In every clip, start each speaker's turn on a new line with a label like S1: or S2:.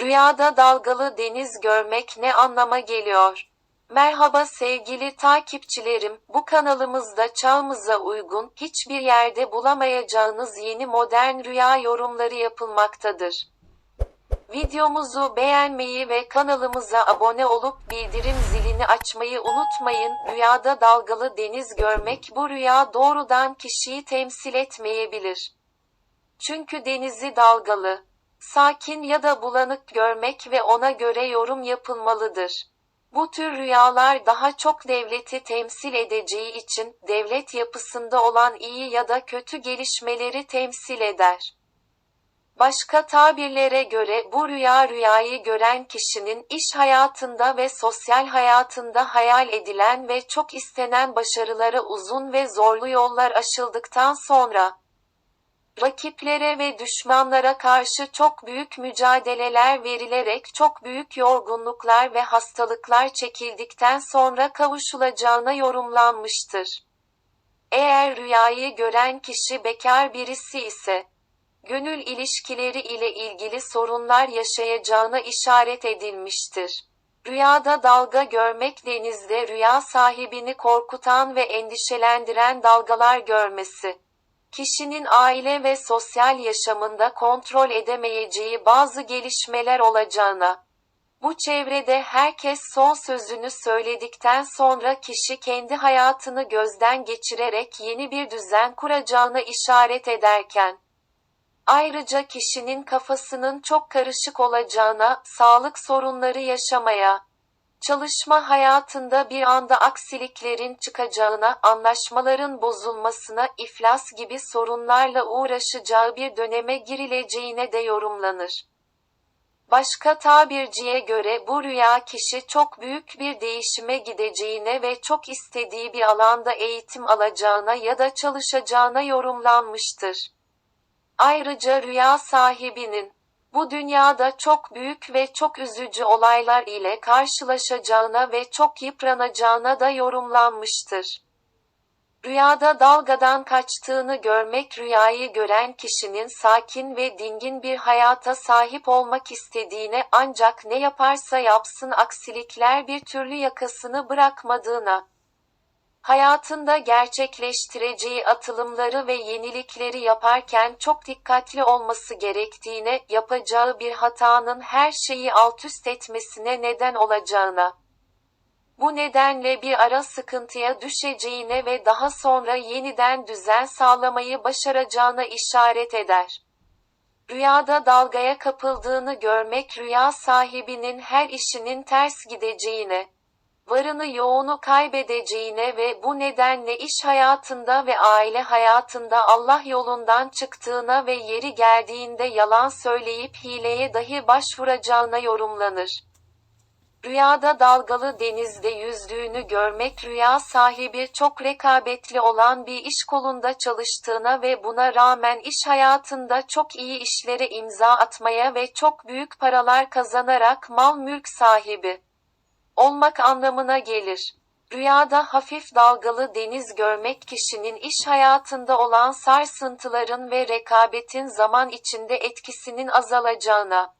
S1: Rüyada dalgalı deniz görmek ne anlama geliyor? Merhaba sevgili takipçilerim, bu kanalımızda çağımıza uygun, hiçbir yerde bulamayacağınız yeni modern rüya yorumları yapılmaktadır. Videomuzu beğenmeyi ve kanalımıza abone olup bildirim zilini açmayı unutmayın. Rüyada dalgalı deniz görmek bu rüya doğrudan kişiyi temsil etmeyebilir. Çünkü denizi dalgalı, sakin ya da bulanık görmek ve ona göre yorum yapılmalıdır. Bu tür rüyalar daha çok devleti temsil edeceği için devlet yapısında olan iyi ya da kötü gelişmeleri temsil eder. Başka tabirlere göre bu rüya rüyayı gören kişinin iş hayatında ve sosyal hayatında hayal edilen ve çok istenen başarılara uzun ve zorlu yollar aşıldıktan sonra rakiplere ve düşmanlara karşı çok büyük mücadeleler verilerek çok büyük yorgunluklar ve hastalıklar çekildikten sonra kavuşulacağına yorumlanmıştır. Eğer rüyayı gören kişi bekar birisi ise, gönül ilişkileri ile ilgili sorunlar yaşayacağına işaret edilmiştir. Rüyada dalga görmek denizde rüya sahibini korkutan ve endişelendiren dalgalar görmesi. Kişinin aile ve sosyal yaşamında kontrol edemeyeceği bazı gelişmeler olacağına, bu çevrede herkes son sözünü söyledikten sonra kişi kendi hayatını gözden geçirerek yeni bir düzen kuracağına işaret ederken, Ayrıca kişinin kafasının çok karışık olacağına, sağlık sorunları yaşamaya, çalışma hayatında bir anda aksiliklerin çıkacağına, anlaşmaların bozulmasına, iflas gibi sorunlarla uğraşacağı bir döneme girileceğine de yorumlanır. Başka tabirciye göre bu rüya kişi çok büyük bir değişime gideceğine ve çok istediği bir alanda eğitim alacağına ya da çalışacağına yorumlanmıştır. Ayrıca rüya sahibinin bu dünyada çok büyük ve çok üzücü olaylar ile karşılaşacağına ve çok yıpranacağına da yorumlanmıştır. Rüyada dalgadan kaçtığını görmek rüyayı gören kişinin sakin ve dingin bir hayata sahip olmak istediğine ancak ne yaparsa yapsın aksilikler bir türlü yakasını bırakmadığına, hayatında gerçekleştireceği atılımları ve yenilikleri yaparken çok dikkatli olması gerektiğine, yapacağı bir hatanın her şeyi altüst etmesine neden olacağına, bu nedenle bir ara sıkıntıya düşeceğine ve daha sonra yeniden düzen sağlamayı başaracağına işaret eder. Rüyada dalgaya kapıldığını görmek rüya sahibinin her işinin ters gideceğine, varını yoğunu kaybedeceğine ve bu nedenle iş hayatında ve aile hayatında Allah yolundan çıktığına ve yeri geldiğinde yalan söyleyip hileye dahi başvuracağına yorumlanır. Rüyada dalgalı denizde yüzdüğünü görmek rüya sahibi çok rekabetli olan bir iş kolunda çalıştığına ve buna rağmen iş hayatında çok iyi işlere imza atmaya ve çok büyük paralar kazanarak mal mülk sahibi olmak anlamına gelir. Rüyada hafif dalgalı deniz görmek kişinin iş hayatında olan sarsıntıların ve rekabetin zaman içinde etkisinin azalacağına,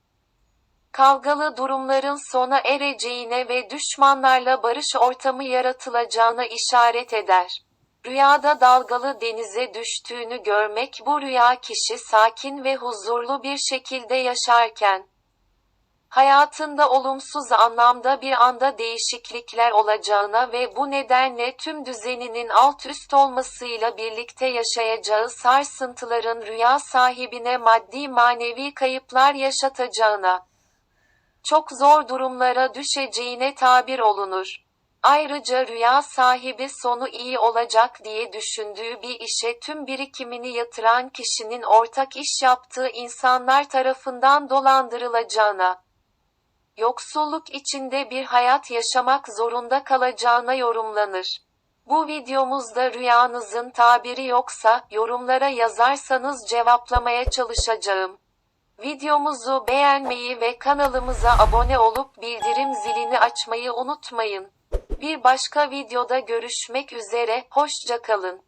S1: kavgalı durumların sona ereceğine ve düşmanlarla barış ortamı yaratılacağına işaret eder. Rüyada dalgalı denize düştüğünü görmek bu rüya kişi sakin ve huzurlu bir şekilde yaşarken, hayatında olumsuz anlamda bir anda değişiklikler olacağına ve bu nedenle tüm düzeninin alt üst olmasıyla birlikte yaşayacağı sarsıntıların rüya sahibine maddi manevi kayıplar yaşatacağına, çok zor durumlara düşeceğine tabir olunur. Ayrıca rüya sahibi sonu iyi olacak diye düşündüğü bir işe tüm birikimini yatıran kişinin ortak iş yaptığı insanlar tarafından dolandırılacağına, yoksulluk içinde bir hayat yaşamak zorunda kalacağına yorumlanır. Bu videomuzda rüyanızın tabiri yoksa yorumlara yazarsanız cevaplamaya çalışacağım. Videomuzu beğenmeyi ve kanalımıza abone olup bildirim zilini açmayı unutmayın. Bir başka videoda görüşmek üzere, hoşça kalın.